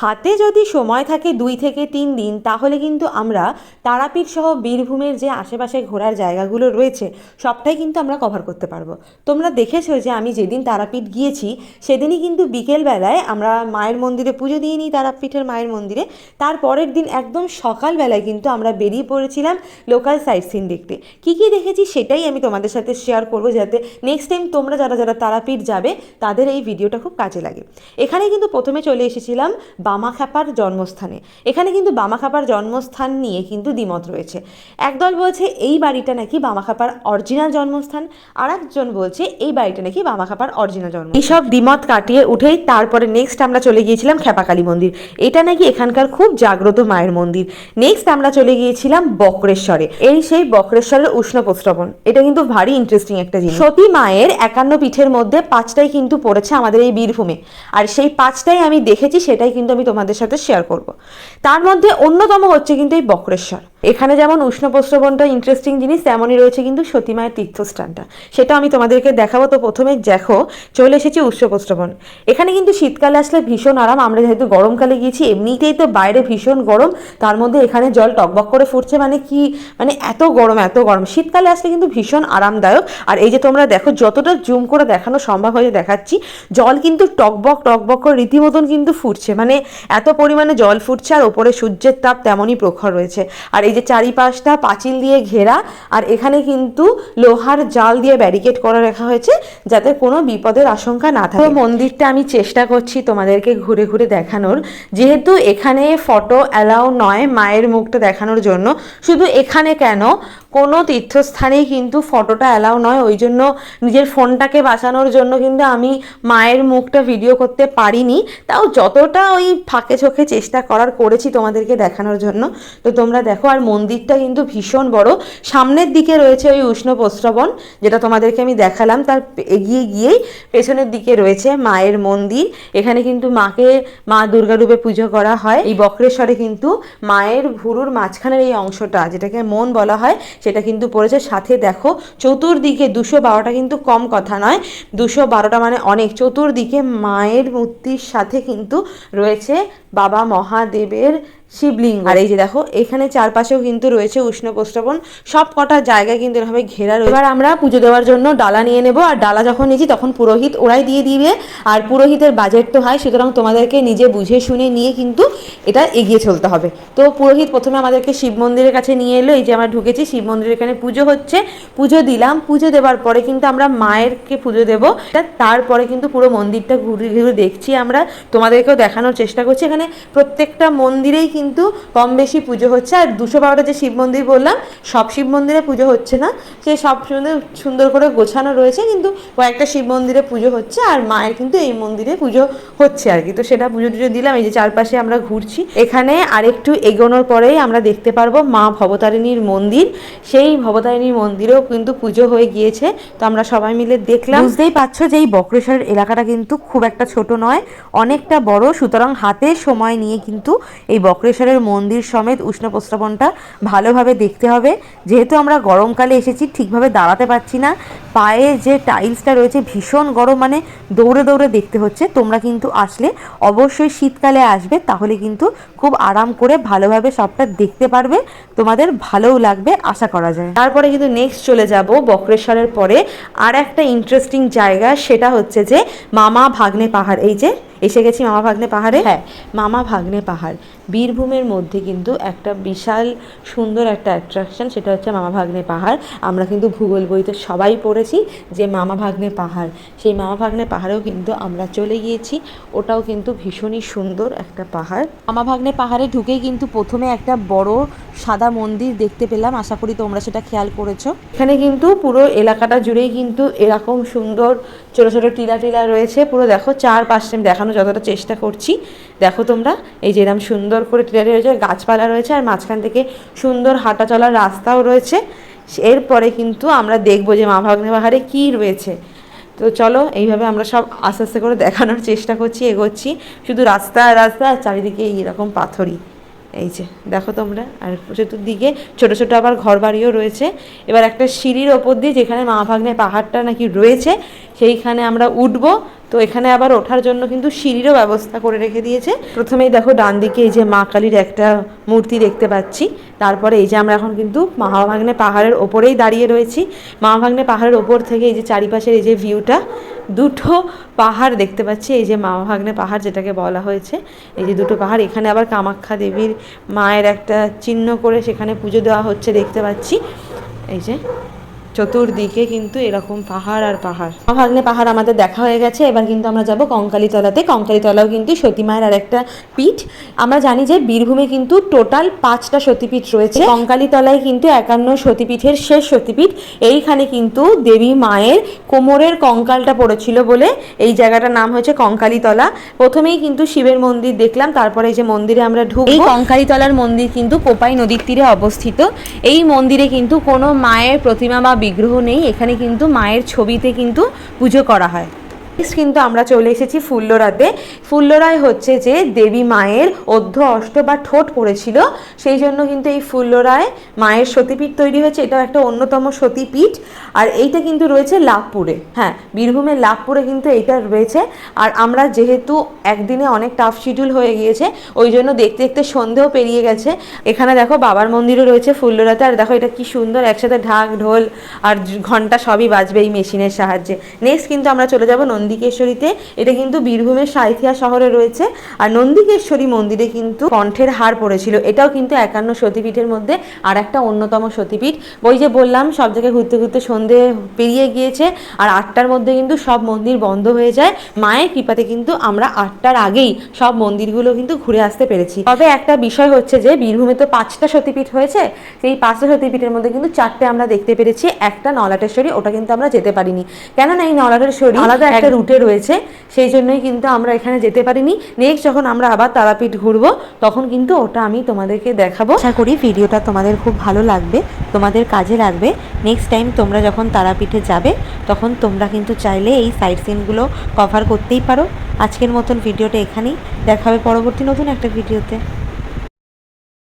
হাতে যদি সময় থাকে দুই থেকে তিন দিন, তাহলে কিন্তু আমরা তারাপীঠ সহ বীরভূমের যে আশেপাশে ঘোরার জায়গাগুলো রয়েছে, সবটাই কিন্তু আমরা কভার করতে পারব। তোমরা দেখেছ যে আমি যেদিন তারাপীঠ গিয়েছি, সেদিনই কিন্তু বিকেলবেলায় আমরা মায়ের মন্দিরে পুজো দিয়ে নিই তারাপীঠের মায়ের মন্দিরে। তার পরের দিন একদম সকালবেলায় কিন্তু আমরা বেরিয়ে পড়েছিলাম লোকাল সাইট সিন দেখতে। কী কী দেখেছি সেটাই আমি তোমাদের সাথে শেয়ার করব যাতে নেক্সট টাইম তোমরা যারা যারা তারাপীঠ যাবে, তাদের এই ভিডিওটা খুব কাজে লাগে। এখানে কিন্তু প্রথমে চলে এসেছিলাম বামাখ্যাপার জন্মস্থানে। এখানে কিন্তু বামাখ্যাপার জন্মস্থান নিয়ে কিন্তু দ্বিমত রয়েছে। একদল বলছে, এই বাড়িটা নাকি বামাখ্যাপার অরিজিনাল জন্মস্থান। আর একজন বলছে, এই বাড়িটা নাকি বামাখ্যাপার অরিজিনাল জন্ম এইসব দ্বিমত কাটিয়ে উঠেই তারপরে নেক্সট আমরা চলে গিয়েছিলাম খ্যাপাকালী মন্দির। এটা নাকি এখানকার খুব জাগ্রত মায়ের মন্দির। নেক্সট আমরা চলে গিয়েছিলাম বক্রেশ্বরে। এই সেই বক্রেশ্বরের উষ্ণ প্রস্রবণ। এটা কিন্তু ভারী ইন্টারেস্টিং একটা জিনিস। সতী মায়ের একান্ন পিঠের মধ্যে পাঁচটাই কিন্তু পড়েছে আমাদের এই বীরভূমে। আর সেই পাঁচটাই আমি দেখেছি, সেটাই কিন্তু আমি তোমাদের সাথে শেয়ার করব। তার মধ্যে অন্যতম হচ্ছে কিন্তু এই বক্রেশ্বর। এখানে যেমন উষ্ণ প্রস্রবণটা ইন্টারেস্টিং জিনিস, তেমনই রয়েছে কিন্তু সতীমায়ের তীর্থস্থানটা। সেটা আমি তোমাদেরকে দেখাবো। তো প্রথমে দেখো, চলে এসেছি উষ্ণ প্রস্রবণ। এখানে কিন্তু শীতকালে আসলে ভীষণ আরাম। আমরা যেহেতু গরমকালে গিয়েছি, এমনিতেই তো বাইরে ভীষণ গরম। তার মধ্যে এখানে জল টকবক করে ফুটছে। মানে কি মানে এত গরম এত গরম। শীতকালে আসলে কিন্তু ভীষণ আরামদায়ক। আর এই যে তোমরা দেখো, যতটা জুম করে দেখানো সম্ভব হয়ে দেখাচ্ছি, জল কিন্তু টকবক টকবক করে রীতিমতন কিন্তু ফুটছে। মানে এত পরিমাণে জল ফুটছে, আর ওপরে সূর্যের তাপ তেমনই প্রখর রয়েছে। আর এই যে চারিপাশটা পাঁচিল দিয়ে ঘেরা, আর এখানে কিন্তু লোহার জাল দিয়ে ব্যারিকেড করা রাখা হয়েছে যাতে কোনো বিপদের আশঙ্কা না থাকে। মন্দিরটা আমি চেষ্টা করছি তোমাদেরকে ঘুরে ঘুরে দেখানোর। যেহেতু এখানে ফটো অ্যালাউ নয় মায়ের মুখটা দেখানোর জন্য, শুধু এখানে কেন কোনো তীর্থস্থানেই কিন্তু ফটোটা অ্যালাউ নয়। ওই জন্য নিজের ফোনটাকে বাঁচানোর জন্য কিন্তু আমি মায়ের মুখটা ভিডিও করতে পারিনি। তাও যতটা ওই ফাঁকে চোখে চেষ্টা করার করেছি তোমাদেরকে দেখানোর জন্য। তো তোমরা দেখো, আর মন্দিরটা কিন্তু ভীষণ বড়। সামনের দিকে রয়েছে ওই উষ্ণ প্রস্রবণ, যেটা তোমাদেরকে আমি দেখালাম। তার এগিয়ে গিয়েই পেছনের দিকে রয়েছে মায়ের মন্দির। এখানে কিন্তু মাকে মা দুর্গা রূপে পুজো করা হয়। এই বক্রেশ্বরে কিন্তু মায়ের ভুরুর মাঝখানের এই অংশটা, যেটাকে মন বলা হয় সেটা কিন্তু পড়েছে। সাথে দেখো, চতুর্দিকে দুশো বারোটা কিন্তু কম কথা নয়। দুশো বারোটা মানে অনেক। চতুর্দিকে মায়ের মূর্তির সাথে কিন্তু রয়েছে বাবা মহাদেবের শিবলিঙ্গ। আর এই যে দেখো এখানে চারপাশেও কিন্তু রয়েছে উষ্ণ প্রস্রবণ। সব কটা জায়গায় কিন্তু এভাবে ঘেরা রয়েছে। এবার আমরা পুজো দেওয়ার জন্য ডালা নিয়ে নেব আর ডালা যখন নিয়েছি তখন পুরোহিত ওরাই দিয়ে দিবে। আর পুরোহিতের বাজেট তো হয় সুতরাং তোমাদেরকে নিজে বুঝে শুনে নিয়ে কিন্তু এটা এগিয়ে চলতে হবে। তো পুরোহিত প্রথমে আমাদেরকে শিব মন্দিরের কাছে নিয়ে এলো এই যে আমরা ঢুকেছি শিব মন্দিরের এখানে পুজো হচ্ছে। পুজো দিলাম পুজো দেওয়ার পরে কিন্তু আমরা মায়েরকে পুজো দেবো। তারপরে কিন্তু পুরো মন্দিরটা ঘুরে ঘুরে দেখছি আমরা। তোমাদেরকেও দেখানোর চেষ্টা করছি। এখানে প্রত্যেকটা মন্দিরেই কিন্তু কম বেশি পুজো হচ্ছে। আর দুশো বারোটা যে শিব মন্দির বললাম, সব শিব মন্দিরে পুজো হচ্ছে না। সে সব সুন্দর সুন্দর করে গোছানো রয়েছে, কিন্তু কয়েকটা শিব মন্দিরে পুজো হচ্ছে আর মায়ের কিন্তু এই মন্দিরে পুজো হচ্ছে আর কি। তো সেটা পুজো টুজো দিলাম, এই যে চারপাশে আমরা ঘুরছি। এখানে আরেকটু এগোনোর পরেই আমরা দেখতে পারব মা ভবতারিণীর মন্দির। সেই ভবতারিণীর মন্দিরেও কিন্তু পুজো হয়ে গিয়েছে। তো আমরা সবাই মিলে দেখলাম। বুঝতেই পারছ যে এই বক্রেশ্বরের এলাকাটা কিন্তু খুব একটা ছোট নয়, অনেকটা বড়। সুতরাং হাতে সময় নিয়ে কিন্তু এই বক্রেশ্বরের মন্দির সমেত উষ্ণ প্রস্রবণটা ভালোভাবে দেখতে হবে। যেহেতু আমরা গরমকালে এসেছি, ঠিকভাবে দাঁড়াতে পারছি না। পায়ে যে টাইলসটা রয়েছে ভীষণ গরম মানে দৌড়ে দৌড়ে দেখতে হচ্ছে। তোমরা কিন্তু আসলে অবশ্যই শীতকালে আসবে, তাহলে কিন্তু খুব আরাম করে ভালোভাবে সবটা দেখতে পারবে। তোমাদের ভালোও লাগবে, আশা করা যায়। তারপরে কিন্তু নেক্সট চলে যাব বক্রেশ্বরের পরে। আর একটা ইন্টারেস্টিং জায়গা, সেটা হচ্ছে যে মামা ভাগ্নে পাহাড়। এই যে এসে গেছি মামা ভাগ্নে পাহাড়ে। হ্যাঁ। মামা ভাগ্নে পাহাড়। বীরভূমের মধ্যে কিন্তু একটা বিশাল সুন্দর একটা অ্যাট্রাকশন সেটা হচ্ছে মামা ভাগ্নে পাহাড়। আমরা কিন্তু ভূগোল বইতে সবাই পড়েছি যে মামা ভাগ্নে পাহাড়। সেই মামা ভাগ্নে পাহাড়েও কিন্তু আমরা চলে গিয়েছি। ওটাও কিন্তু ভীষণই সুন্দর একটা পাহাড়। মামা ভাগ্নে পাহাড়ে ঢুকেই কিন্তু প্রথমে একটা বড় সাদা মন্দির দেখতে পেলাম। আশা করি তোমরা সেটা খেয়াল করেছ। এখানে কিন্তু পুরো এলাকাটা জুড়েই কিন্তু এরকম সুন্দর ছোটো ছোটো টিলা টিলা রয়েছে। পুরো দেখো চারপাশে আমি দেখানো যতটা চেষ্টা করছি। দেখো তোমরা, এই যে এরকম সুন্দর করে টিলা রয়েছে, গাছপালা রয়েছে, আর মাঝখান থেকে সুন্দর হাঁটা চলার রাস্তাও রয়েছে। এরপরে কিন্তু আমরা দেখব যে মা ভাগ্নে পাহাড়ে কী রয়েছে। তো চলো, এইভাবে আমরা সব আস্তে আস্তে করে দেখানোর চেষ্টা করছি, এগোচ্ছি। শুধু রাস্তা আর রাস্তা, আর চারিদিকে এইরকম পাথরই। এই যে, দেখো তোমরা, আর চতুর্দিকে ছোটো ছোটো আবার ঘর বাড়িও রয়েছে। এবার একটা সিঁড়ির ওপর দিয়ে যেখানে মা ভাগ্নে পাহাড়টা নাকি রয়েছে, সেইখানে আমরা উঠবো। তো এখানে আবার ওঠার জন্য কিন্তু সিঁড়িরও ব্যবস্থা করে রেখে দিয়েছে। প্রথমেই দেখো ডান দিকে এই যে মা কালীর একটা মূর্তি দেখতে পাচ্ছি। তারপরে এই যে আমরা এখন কিন্তু মহাভাগ্নে পাহাড়ের ওপরেই দাঁড়িয়ে রয়েছি। মহাভাগ্নে পাহাড়ের ওপর থেকে এই যে চারিপাশের এই যে ভিউটা, দুটো পাহাড় দেখতে পাচ্ছি। এই যে মহাভাগ্নে পাহাড় যেটাকে বলা হয়েছে, এই যে দুটো পাহাড়। এখানে আবার কামাখ্যা দেবীর মায়ের একটা চিহ্ন করে সেখানে পুজো দেওয়া হচ্ছে দেখতে পাচ্ছি। এই যে চতুর্দিকে কিন্তু এরকম পাহাড় আর পাহাড়। মহাভাগ্নে পাহাড় আমাদের দেখা হয়ে গেছে এবার কিন্তু আমরা যাব কঙ্কালীতলাতে। কঙ্কালীতলাও কিন্তু সতী মায়ের আর একটা পীঠ। আমরা জানি যে বীরভূমে কিন্তু টোটাল পাঁচটা সতীপীঠ রয়েছে। কঙ্কালীতলায় কিন্তু একান্ন সতীপীঠের শেষ সতীপীঠ। এইখানে কিন্তু দেবী মায়ের কোমরের কঙ্কালটা পড়েছিল বলে এই জায়গাটার নাম হয়েছে কঙ্কালীতলা। প্রথমেই কিন্তু শিবের মন্দির দেখলাম তারপরে এই যে মন্দিরে আমরা ঢুক এই কঙ্কালীতলার মন্দির কিন্তু কোপাই নদীর তীরে অবস্থিত। এই মন্দিরে কিন্তু কোনো মায়ের প্রতিমা বা বিগ্রহ নেই এখানে কিন্তু মায়ের ছবিতে কিন্তু পুজো করা হয়। নেক্সট কিন্তু আমরা চলে এসেছি ফুল্লরাতে। ফুল্লরায় হচ্ছে যে দেবী মায়ের অর্ধ অষ্ট বা ঠোঁট পড়েছিল। সেই জন্য কিন্তু এই ফুল্লরায় মায়ের সতীপীঠ তৈরি হয়েছে। এটাও একটা অন্যতম সতীপীঠ। আর এইটা কিন্তু রয়েছে লাভপুরে। হ্যাঁ বীরভূমের লাভপুরে কিন্তু এইটা রয়েছে। আর আমরা যেহেতু একদিনে অনেক টাফ শিডিউল হয়ে গিয়েছে, ওই জন্য দেখতে দেখতে সন্ধেও পেরিয়ে গেছে। এখানে দেখো বাবার মন্দিরও রয়েছে ফুল্লরাতে। আর দেখো এটা কি সুন্দর একসাথে ঢাক, ঢোল আর ঘণ্টা সবই বাজবে এই মেশিনের সাহায্যে। নেক্সট কিন্তু আমরা চলে যাব নন্দিকেশ্বরীতে। এটা কিন্তু বীরভূমের সাঁইথিয়া শহরে রয়েছে। আর নন্দিকেশ্বরী মন্দিরে কিন্তু কণ্ঠের হার পড়েছিল। এটাও কিন্তু একান্ন সতীপীঠের মধ্যে আর একটা অন্যতম সতীপীঠ। ওই যে বললাম সব জায়গায় ঘুরতে ঘুরতে সন্ধে পেরিয়ে গিয়েছে আর আটটার মধ্যে কিন্তু সব মন্দির বন্ধ হয়ে যায়। মায়ের কৃপাতে কিন্তু আমরা আটটার আগেই সব মন্দিরগুলো কিন্তু ঘুরে আসতে পেরেছি। তবে একটা বিষয় হচ্ছে যে বীরভূমে তো পাঁচটা সতীপীঠ হয়েছে। সেই পাঁচটা সতীপীঠের মধ্যে কিন্তু চারটে আমরা দেখতে পেরেছি। একটা নলাটেশ্বরী ওটা কিন্তু আমরা যেতে পারিনি। কেননা এই নলাটেশ্বরী আলাদা একটা রুটে রয়েছে, সেই জন্যই কিন্তু আমরা এখানে যেতে পারিনি। নেক্সট যখন আমরা আবার তারাপীঠ ঘুরবো, তখন কিন্তু ওটা আমি তোমাদেরকে দেখাবো। আশা করি ভিডিওটা তোমাদের খুব ভালো লাগবে, তোমাদের কাজে লাগবে। নেক্সট টাইম তোমরা যখন তারাপীঠে যাবে, তখন তোমরা কিন্তু চাইলে এই সাইট সিনগুলো কভার করতেই পারো। আজকের মতন ভিডিওটা এখানেই। দেখা হবে পরবর্তী নতুন একটা ভিডিওতে।